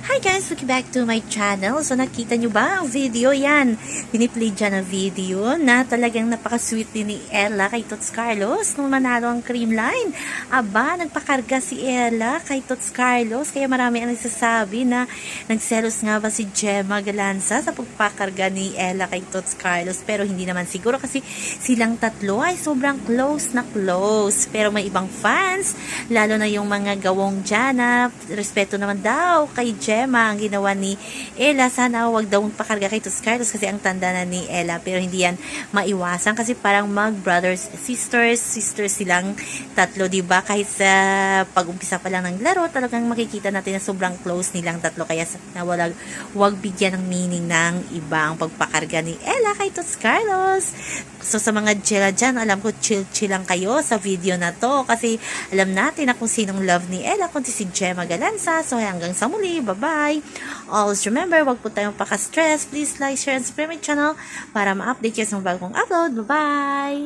Hi guys! Welcome back to my channel. So nakita nyo ba ang video yan? Piniplay dyan ang video na talagang napaka-sweet din ni Ella kay Tots Carlos nung manalo ang cream line. Aba, nagpakarga si Ella kay Tots Carlos kaya marami ang nagsasabi na nagselos nga ba si Gemma Galanza sa pagpakarga ni Ella kay Tots Carlos pero hindi naman siguro kasi silang tatlo ay sobrang close na close. Pero may ibang fans, lalo na yung mga gawong dyan na respeto naman daw kay Gemma ang ginawa ni Ella. Sana wag daw pakarga kay Tos Carlos kasi ang tanda na ni Ella. Pero hindi yan maiwasan kasi parang mag brothers, sisters, sisters silang tatlo, di ba? Kahit sa pag-umpisa pa lang ng laro, talagang makikita natin na sobrang close nilang tatlo. Kaya na wag bigyan ng meaning ng ibang pagpakarga ni Ella kay Tos Carlos. So sa mga Jella dyan, alam ko chill-chill lang kayo sa video na to kasi alam natin na kung sinong love ni Ella kundi si Gemma Galanza. So hanggang sa muli, bye-bye! Always remember, wag po tayong paka-stress. Please like, share, and subscribe my channel para ma-update kayo sa bagong upload. Bye-bye!